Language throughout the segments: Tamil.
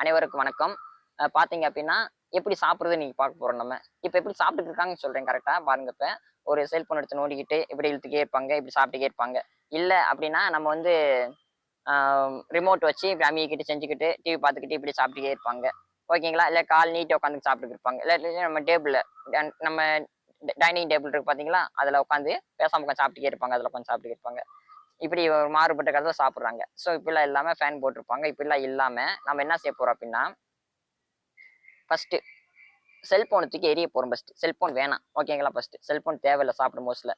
அனைவருக்கும் வணக்கம். பார்த்தீங்க அப்படின்னா எப்படி சாப்பிடுறது நீங்க பார்க்க போறோம் நம்ம. இப்போ எப்படி சாப்பிட்டுட்டு இருக்காங்கன்னு சொல்றேன் கரெக்டாக பாருங்க இப்போ. ஒரு செல்போன் எடுத்து நோண்டிக்கிட்டு இப்படி இழுத்துக்கே இருப்பாங்க இப்படி சாப்பிட்டுக்கே இருப்பாங்க. இல்லை அப்படின்னா நம்ம வந்து ரிமோட் வச்சு இப்படி அமிக்கிட்டு செஞ்சுக்கிட்டு டிவி பார்த்துக்கிட்டு இப்படி சாப்பிட்டுக்கே இருப்பாங்க. ஓகேங்களா? இல்லை கால் நீட்டி உட்காந்து சாப்பிட்டுக்கிருப்பாங்க இல்லை நம்ம டேபிளில் நம்ம டைனிங் டேபிள் இருக்கு பார்த்தீங்களா அதில் உட்காந்து பேசாம உட்காந்து சாப்பிட்டுக்கே இருப்பாங்க அதில் உட்காந்து சாப்பிட்டுக்கே இருப்பாங்க. இப்படி ஒரு மாறுபட்ட கருத்தை சாப்பிட்றாங்க. ஸோ இப்படிலாம் இல்லாமல் ஃபேன் போட்டிருப்பாங்க. இப்படிலாம் இல்லாமல் நம்ம என்ன செய்ய போகிறோம் அப்படின்னா ஃபஸ்ட்டு செல்ஃபோனை தூக்கி எரிய போகிறோம் ஃபஸ்ட்டு செல்ஃபோன் வேணாம். ஓகேங்களா ஃபஸ்ட்டு செல்ஃபோன் தேவையில்லை சாப்பிடும் போஸ்டில்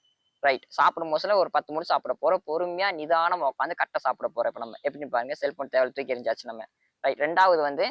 ரைட் சாப்பிடும் போஸ்டில் ஒரு பத்து மணி சாப்பிட போகிறோம் பொறுமையாக நிதானமாக உட்காந்து கட்ட சாப்பிட போகிறோம் இப்போ நம்ம. எப்படின்னு பாருங்க செல்ஃபோன் தேவை தூக்கி எரிஞ்சாச்சு நம்ம. ரைட் ரெண்டாவது வந்து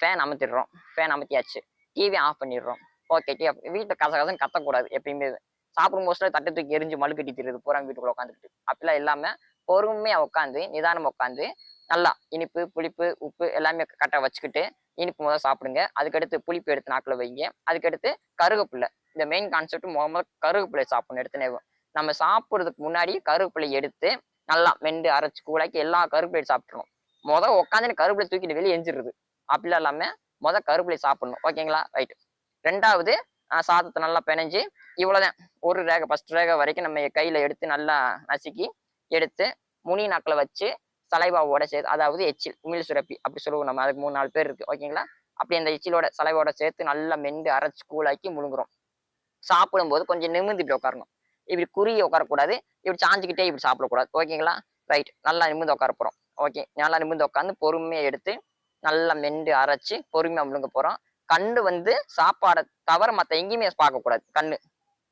ஃபேன் அமர்த்திடுறோம் ஃபேன் அமர்த்தியாச்சு டிவி ஆஃப் பண்ணிடுறோம். ஓகே டிவி வீட்டில் கச கசன்னு கத்தக்கூடாது எப்பயுமே. சாப்பிடும் மோஸ்ட்ல தட்டை தூக்கி எரிஞ்சு மழுக்கட்டி தெரியுது போறாங்க வீட்டுக்குள்ள உட்காந்துக்கிட்டு அப்படிலாம் இல்லாம பொறுமையாக உட்காந்து நிதானம் உட்காந்து நல்லா இனிப்பு புளிப்பு உப்பு எல்லாமே கரெக்டாக வச்சுக்கிட்டு இனிப்பு முதல்ல சாப்பிடுங்க. அதுக்கடுத்து புளிப்பு எடுத்து நாக்கில் வைங்க. அதுக்கடுத்து கருவேப்பிலை இந்த மெயின் கான்செப்ட் முதல்ல கருவேப்பிலை சாப்பிடணும் எடுத்துனே நம்ம சாப்பிட்றதுக்கு முன்னாடி கருவேப்பிலை எடுத்து நல்லா மெண்டு அரைச்சி கூடாக்கி எல்லா கருவேப்பிலையும் சாப்பிட்ருவோம் முத உட்காந்து கருவேப்பிலை தூக்கிட்டு வெளியே எஞ்சிருது அப்படிலாம் இல்லாமல் முத கருவேப்பிலை சாப்பிடணும். ஓகேங்களா? ரைட் ரெண்டாவது சாதத்தை நல்லா பிணைஞ்சு இவ்வளோதான் ஒரு ரேகை ஃபர்ஸ்ட் ரேகை வரைக்கும் நம்ம கையில் எடுத்து நல்லா நசுக்கி எடுத்து முனி நாக்கில் வச்சு சலைவாவோட சேர்த்து அதாவது எச்சில் உமிழ் சுரப்பி அப்படி சொல்லுவோம் நம்ம. அதுக்கு மூணு நாலு பேர் இருக்கு. ஓகேங்களா அப்படி அந்த எச்சிலோட சலைவோட சேர்த்து நல்லா மெண்டு அரைச்சு கூழாக்கி முழுங்குறோம். சாப்பிடும்போது கொஞ்சம் நிமிர்ந்து இப்படி உட்காரணும் இப்படி குறுகி உட்காரக்கூடாது இப்படி சாஞ்சிக்கிட்டே இப்படி சாப்பிடக்கூடாது. ஓகேங்களா ரைட் நல்லா நிமிர்ந்து உட்கார போகிறோம் ஓகே நல்லா நிமிர்ந்து உட்காந்து பொறுமையாக எடுத்து நல்லா மெண்டு அரைச்சு பொறுமையாக முழுங்க போகிறோம் கண்ணு வந்து சாப்பாடை தவிர மற்ற எங்கேயுமே பார்க்கக்கூடாது. கண்ணு.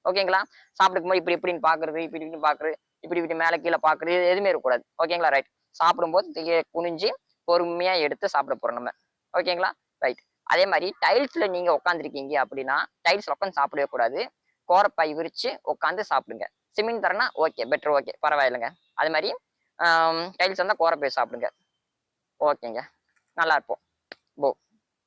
ஓகேங்களா சாப்பிடுக்கும்போது இப்படி இப்படின்னு பாக்குறது இப்படி இப்படின்னு பாக்குறது இப்படி இப்படி மேலே கீழே பாக்குறது எதுவுமே இருக்கக்கூடாது. ஓகேங்களா ரைட் சாப்பிடும்போது குனிஞ்சு பொறுமையாக எடுத்து சாப்பிட போறோம் நம்ம. ஓகேங்களா ரைட் அதே மாதிரி டைல்ஸில் நீங்கள் உட்காந்துருக்கீங்க அப்படின்னா டைல்ஸ்ல உட்காந்து சாப்பிடவே கூடாது. கோரப்பாய் விரிச்சு உட்காந்து சாப்பிடுங்க. சிமெண்ட் தரனா ஓகே பெட்டர் ஓகே பரவாயில்லைங்க. அது மாதிரி டைல்ஸ் வந்தால் கோரப்பாய் சாப்பிடுங்க. ஓகேங்க நல்லா இருப்போம். போ